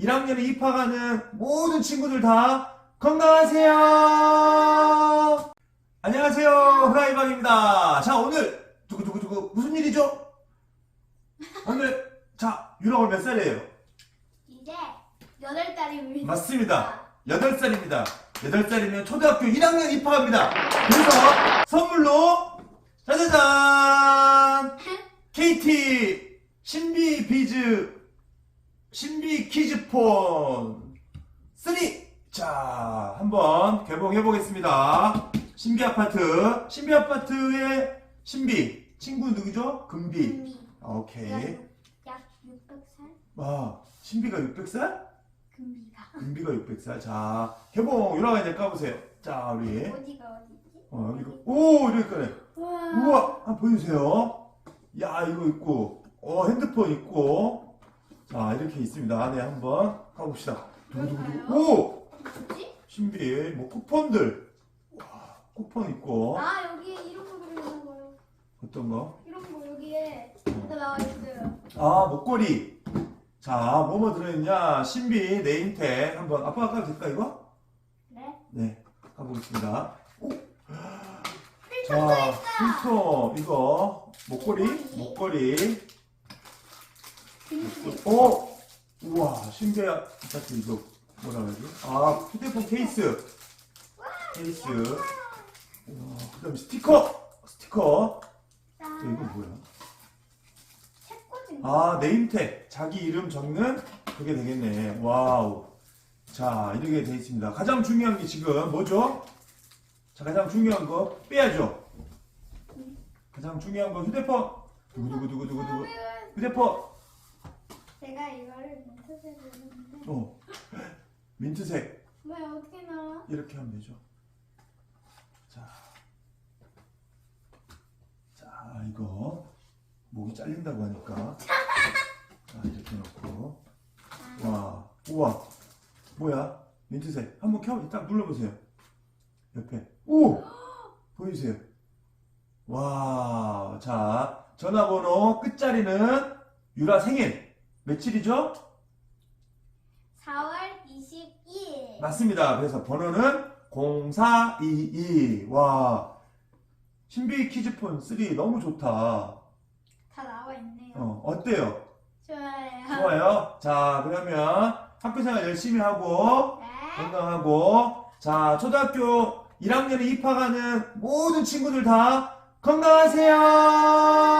1학년에 입학하는 모든 친구들 다 건강하세요. 안녕하세요. 후라이방입니다. 자, 오늘 두구두구두구 무슨 일이죠? 오늘 자, 유라 오늘 몇 살이에요? 이제 여덟 달입니다. 맞습니다. 8살입니다. 8살이면 초등학교 1학년 입학합니다. 그래서 선물로 짜자잔! KT 신비 비즈 신비 키즈폰 3! 자, 한번 개봉해 보겠습니다. 신비 아파트. 신비 아파트의 신비. 친구 누구죠? 금비. 금비. 오케이. 약 600살? 와, 신비가 600살? 금비가. 금비가 600살. 자, 개봉. 유라가 이제 까보세요. 자, 우리. 어디가 어디지? 어, 여기. 오, 이렇게 까네. 우와. 우와, 한번 보여주세요. 야, 이거 있고, 어, 핸드폰 있고, 자, 이렇게 있습니다. 안에 한번 가봅시다. 두구두구두구. 오! 뭐지? 신비, 뭐, 쿠폰들. 와, 쿠폰 있고, 아 여기에 이런 거 들어있는 거요. 어떤 거? 이런 거 여기에 다 나와 있어요. 아, 목걸이. 자, 뭐뭐 들어있냐? 신비, 네임택. 한번, 아빠가 까도 될까, 이거? 그래? 네, 가보겠습니다. 오! 필터도 자, 있다. 필터, 이거, 목걸이, 목걸이. 어? 우와, 신기하, 아파트 이거, 뭐라 그러지? 아, 휴대폰 케이스. 케이스. 우와, 그 다음에 스티커! 스티커. 저 이거 뭐야? 아, 네임택. 자기 이름 적는 그게 되겠네. 와우. 자, 이렇게 돼 있습니다. 가장 중요한 게 지금 뭐죠? 자, 가장 중요한 거 빼야죠. 가장 중요한 거 휴대폰. 두구두구두구두구두구. 휴대폰. 제가 이거를 민트색으로 했는데 어. 민트색. 왜 어떻게 나와? 이렇게 하면 되죠. 자. 자, 이거. 목이 잘린다고 하니까. 자, 이렇게 놓고. 와, 우와. 뭐야? 민트색. 한번 켜, 딱 눌러보세요. 옆에. 오! 보이세요? 와, 자. 전화번호 끝자리는 유라 생일. 며칠이죠? 4월 22일. 맞습니다. 그래서 번호는 0422. 와. 신비 키즈폰 3 너무 좋다. 다 나와 있네요. 어, 어때요? 좋아요. 좋아요. 자, 그러면 학교 생활 열심히 하고, 네. 건강하고, 자, 초등학교 1학년에 입학하는 모든 친구들 다 건강하세요!